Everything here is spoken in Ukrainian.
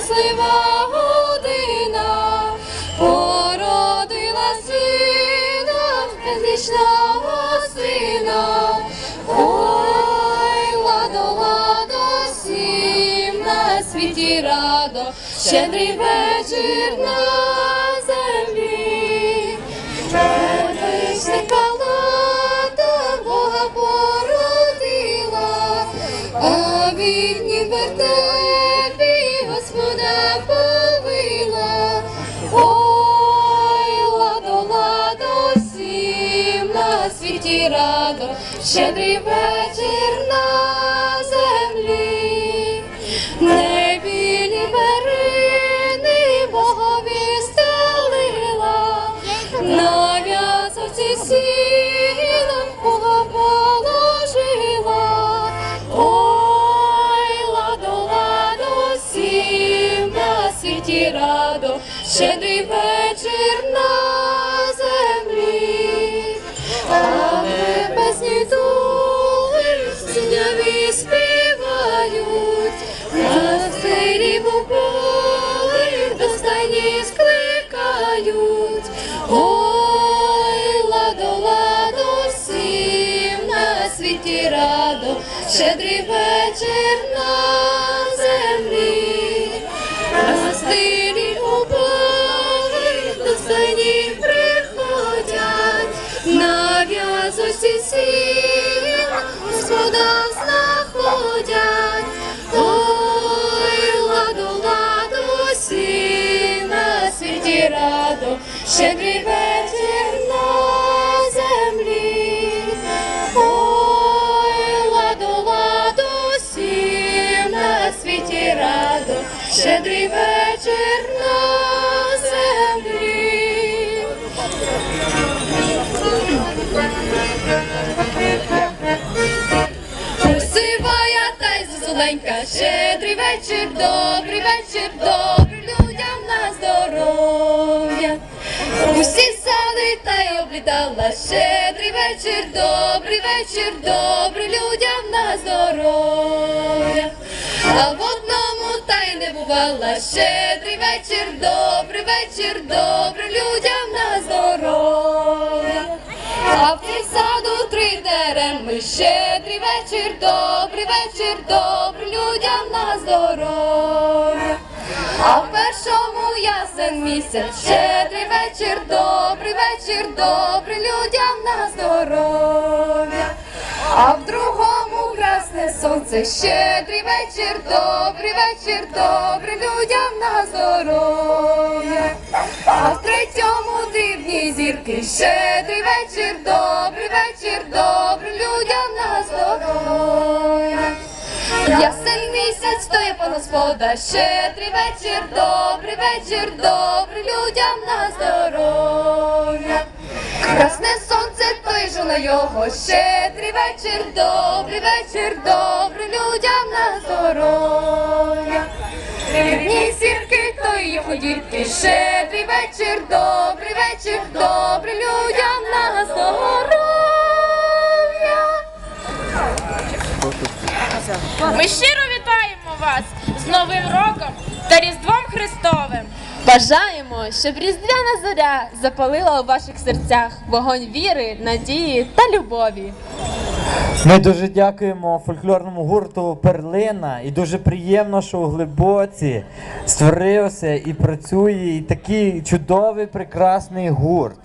щаслива година породила сина, безлічного сина, ой, ладо, ладо, всім на світі радо, щедрий вечір нам. Світі радо, щедрий вечір на землі, не білі берини Богові стелила, на в'язоці сіном Бога положила. Ой, ладо, ладо, всім на світі радо, щедрий вечір на землі, Ой, ладо, ладо, всім на світі радо, щедрий вечір на землі, на стилі убогий до стайні приходять, на в'язочці щедрий вечір на землі. Ой, ладо, ладо, всім на світі радо, щедрий вечір на землі. Сивая та й зозуленька, щедрий вечір, добрий вечір, добрим й щедрий вечір, добрий вечір, добрим людям на здоров'я. А в одному та й не бувала, щедрий вечір, добрий вечір, добрим людям на здоров'я. А в саду три тереми, щедрий вечір, добрий вечір, добрим людям на здоров'я. А в першому ясен місяць, щедрий добрий вечір, добрим людям на здоров'я. А в другому красне сонце, щедрий вечір, добрий вечір, добрим людям на здоров'я. А в третьому дивні зірки, щедрий вечір, добрий вечір, добрим людям на здоров'я. Ясен місяць стоє по господа, щедрий вечір, добрий вечір, добрим людям на здоров'я. Красне сонце, жона його, щедрий вечір, добрий вечір, добрим людям на здоров'я. Рівні зірки, то його дітки, щедрий вечір, добрий вечір, добрим людям на здоров'я. Ми щиро вітаємо вас з Новим роком та Різдвом Христовим. Бажаємо, щоб різдвяна зоря запалила у ваших серцях вогонь віри, надії та любові. Ми дуже дякуємо фольклорному гурту Перлина і дуже приємно, що у Глибоці створився і працює і такий чудовий прекрасний гурт.